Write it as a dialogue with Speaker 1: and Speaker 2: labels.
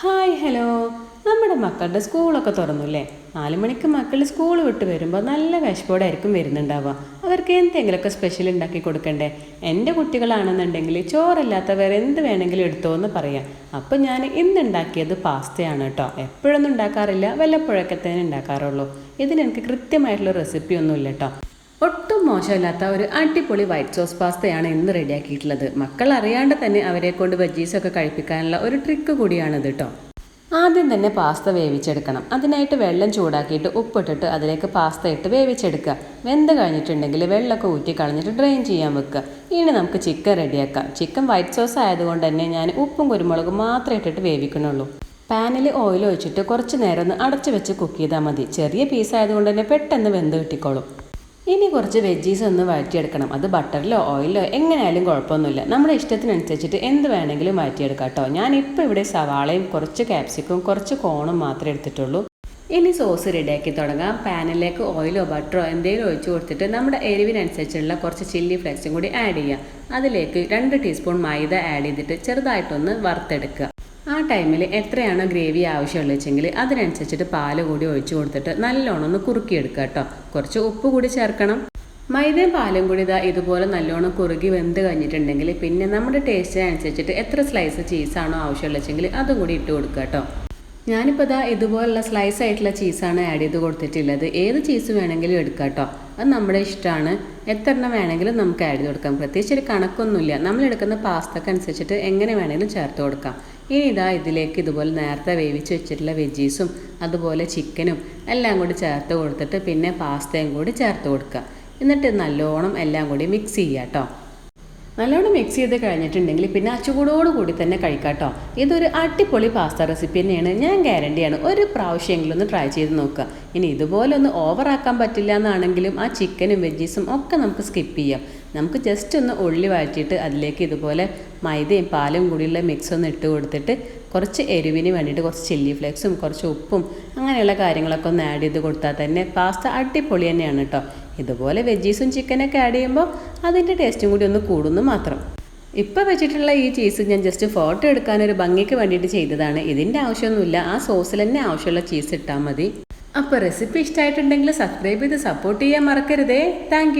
Speaker 1: Hi hello. നമ്മുടെ മക്കളുടെ സ്കൂളൊക്കെ തുറന്നുല്ലേ? നാല് മണിക്ക് മക്കൾ സ്കൂൾ വിട്ട് വരുമ്പോൾ നല്ല വിശപ്പോടായിരിക്കും വരുന്നുണ്ടാവുക. അവർക്ക് എന്തെങ്കിലുമൊക്കെ സ്പെഷ്യൽ ഉണ്ടാക്കി കൊടുക്കണ്ടേ? എന്റെ കുട്ടികളാണെന്നുണ്ടെങ്കിൽ ചോറില്ലാത്ത വേറെ എന്ത് വേണമെങ്കിലും എടുത്തോ എന്ന് പറയാം. അപ്പം ഞാൻ ഇന്ന് ഉണ്ടാക്കിയത് പാസ്തയാണ് കേട്ടോ. എപ്പോഴൊന്നും ഉണ്ടാക്കാറില്ല. വല്ലപ്പോഴൊക്കെ തന്നെ ഉണ്ടാക്കാറുള്ളൂ. ഇതിനെനിക്ക് കൃത്യമായിട്ടുള്ള റെസിപ്പി ഒന്നുമില്ല കേട്ടോ. മോശമില്ലാത്ത ഒരു അടിപൊളി വൈറ്റ് സോസ് പാസ്തയാണ് ഇന്ന് റെഡിയാക്കിയിട്ടുള്ളത്. മക്കൾ അറിയാണ്ട് തന്നെ അവരെ കൊണ്ട് വെജീസൊക്കെ കഴിപ്പിക്കാനുള്ള ഒരു ട്രിക്ക് കൂടിയാണിത് കേട്ടോ ആദ്യം തന്നെ പാസ്ത വേവിച്ചെടുക്കണം. അതിനായിട്ട് വെള്ളം ചൂടാക്കിയിട്ട് ഉപ്പിട്ടിട്ട് അതിലേക്ക് പാസ്ത ഇട്ട് വേവിച്ചെടുക്കുക. വെന്ത് കഴിഞ്ഞിട്ടുണ്ടെങ്കിൽ വെള്ളമൊക്കെ ഊറ്റി കളഞ്ഞിട്ട് ഡ്രെയിൻ ചെയ്യാൻ വെക്കുക. ഇനി നമുക്ക് ചിക്കൻ റെഡിയാക്കാം. ചിക്കൻ വൈറ്റ് സോസ് ആയതുകൊണ്ട് തന്നെ ഞാൻ ഉപ്പും കുരുമുളകും മാത്രമേ ഇട്ടിട്ട് വേവിക്കണുള്ളൂ പാനിൽ ഓയിൽ ഒഴിച്ചിട്ട് കുറച്ച് നേരം ഒന്ന് അടച്ചു വെച്ച് കുക്ക് ചെയ്താൽ മതി. ചെറിയ പീസ് ആയതുകൊണ്ട് തന്നെ പെട്ടെന്ന് വെന്ത് കിട്ടിക്കോളും. ഇനി കുറച്ച് വെജീസ് ഒന്ന് വഴറ്റിയെടുക്കണം. അത് ബട്ടറിലോ ഓയിലോ എങ്ങനെയായാലും കുഴപ്പമൊന്നുമില്ല. നമ്മുടെ ഇഷ്ടത്തിനനുസരിച്ചിട്ട് എന്ത് വേണമെങ്കിലും വഴറ്റിയെടുക്കാം കേട്ടോ ഞാനിപ്പോൾ ഇവിടെ സവാളയും കുറച്ച് ക്യാപ്സിക്കും കുറച്ച് കോണും മാത്രമേ എടുത്തിട്ടുള്ളൂ. ഇനി സോസ് റെഡിയാക്കി തുടങ്ങാം. പാനിലേക്ക് ഓയിലോ ബട്ടറോ എന്തെങ്കിലും ഒഴിച്ച് കൊടുത്തിട്ട് നമ്മുടെ എരിവിനനുസരിച്ചുള്ള കുറച്ച് ചില്ലി ഫ്ലേക്സും കൂടി ആഡ് ചെയ്യുക അതിലേക്ക് രണ്ട് ടീസ്പൂൺ മൈദ ആഡ് ചെയ്തിട്ട് ചെറുതായിട്ടൊന്ന് വറുത്തെടുക്കുക. ആ ടൈമിൽ എത്രയാണ് ഗ്രേവി ആവശ്യമുള്ളത് വെച്ചെങ്കിൽ അതിനനുസരിച്ചിട്ട് പാൽ കൂടി ഒഴിച്ചു കൊടുത്തിട്ട് നല്ലോണം ഒന്ന് കുറുക്കിയെടുക്കുക കേട്ടോ. കുറച്ച് ഉപ്പ് കൂടി ചേർക്കണം. മൈദയും പാലും കൂടി ഇതാ ഇതുപോലെ നല്ലോണം കുറുകി വെന്ത് കഴിഞ്ഞിട്ടുണ്ടെങ്കിൽ പിന്നെ നമ്മുടെ ടേസ്റ്റ് അനുസരിച്ചിട്ട് എത്ര സ്ലൈസ് ചീസാണോ ആവശ്യമുള്ളത് വെച്ചെങ്കിൽ അതും കൂടി ഇട്ട് കൊടുക്കുക കേട്ടോ. ഞാനിപ്പോൾ ഇതാ ഇതുപോലുള്ള സ്ലൈസ് ആയിട്ടുള്ള ചീസാണ് ആഡ് ചെയ്ത് കൊടുത്തിട്ടുള്ളത്. ഏത് ചീസ് വേണമെങ്കിലും എടുക്കാം കേട്ടോ. അത് നമ്മുടെ ഇഷ്ടമാണ്. എത്ര എണ്ണം വേണമെങ്കിലും നമുക്ക് ആഡ് ചെയ്ത് കൊടുക്കാം. പ്രത്യേകിച്ച് ഒരു കണക്കൊന്നുമില്ല. നമ്മൾ എടുക്കുന്ന അനുസരിച്ചിട്ട് എങ്ങനെ വേണമെങ്കിലും ചേർത്ത് കൊടുക്കാം. ഇനി ഇതാ ഇതിലേക്ക് ഇതുപോലെ നേരത്തെ വേവിച്ച് വെച്ചിട്ടുള്ള വെജീസും അതുപോലെ ചിക്കനും എല്ലാം കൂടി ചേർത്ത് കൊടുത്തിട്ട് പിന്നെ പാസ്തയും കൂടി ചേർത്ത് കൊടുക്കുക. എന്നിട്ട് നല്ലോണം എല്ലാം കൂടി മിക്സ് ചെയ്യുക കേട്ടോ നല്ലോണം മിക്സ് ചെയ്ത് കഴിഞ്ഞിട്ടുണ്ടെങ്കിൽ പിന്നെ അച്ചുകൂടോട് കൂടി തന്നെ കഴിക്കാട്ടോ ഇതൊരു അടിപൊളി പാസ്ത റെസിപ്പി തന്നെയാണ്. ഞാൻ ഗ്യാരണ്ടിയാണ് ഒരു പ്രാവശ്യമെങ്കിലും ഒന്ന് ട്രൈ ചെയ്ത് നോക്കുക. ഇനി ഇതുപോലെ ഒന്ന് ഓവറാക്കാൻ പറ്റില്ല എന്നാണെങ്കിലും ആ ചിക്കനും വെജീസും ഒക്കെ നമുക്ക് സ്കിപ്പ് ചെയ്യാം. നമുക്ക് ജസ്റ്റ് ഒന്ന് ഉള്ളി വാറ്റിയിട്ട് അതിലേക്ക് ഇതുപോലെ മൈദയും പാലും കൂടിയുള്ള മിക്സ് ഒന്ന് ഇട്ട് കൊടുത്തിട്ട് കുറച്ച് എരിവിന് വേണ്ടിയിട്ട് കുറച്ച് ചില്ലി ഫ്ലേക്സും കുറച്ച് ഉപ്പും അങ്ങനെയുള്ള കാര്യങ്ങളൊക്കെ ഒന്ന് ആഡ് ചെയ്ത് കൊടുത്താൽ തന്നെ പാസ്ത അടിപൊളി തന്നെയാണ് കേട്ടോ ഇതുപോലെ വെജീസും ചിക്കനൊക്കെ ആഡ് ചെയ്യുമ്പോൾ അതിന്റെ ടേസ്റ്റും കൂടി ഒന്ന് കൂടുന്നു മാത്രം. ഇപ്പോൾ വെച്ചിട്ടുള്ള ഈ ചീസ് ഞാൻ ജസ്റ്റ് ഫോട്ടോ എടുക്കാൻ ഒരു ഭംഗിക്ക് വേണ്ടിയിട്ട് ചെയ്തതാണ്. ഇതിന്റെ ആവശ്യമൊന്നുമില്ല. ആ സോസിൽ തന്നെ ആവശ്യമുള്ള ചീസ് ഇട്ടാൽ മതി. അപ്പോൾ റെസിപ്പി ഇഷ്ടമായിട്ടുണ്ടെങ്കിൽ സബ്സ്ക്രൈബ് ചെയ്ത് സപ്പോർട്ട് ചെയ്യാൻ മറക്കരുതേ. താങ്ക്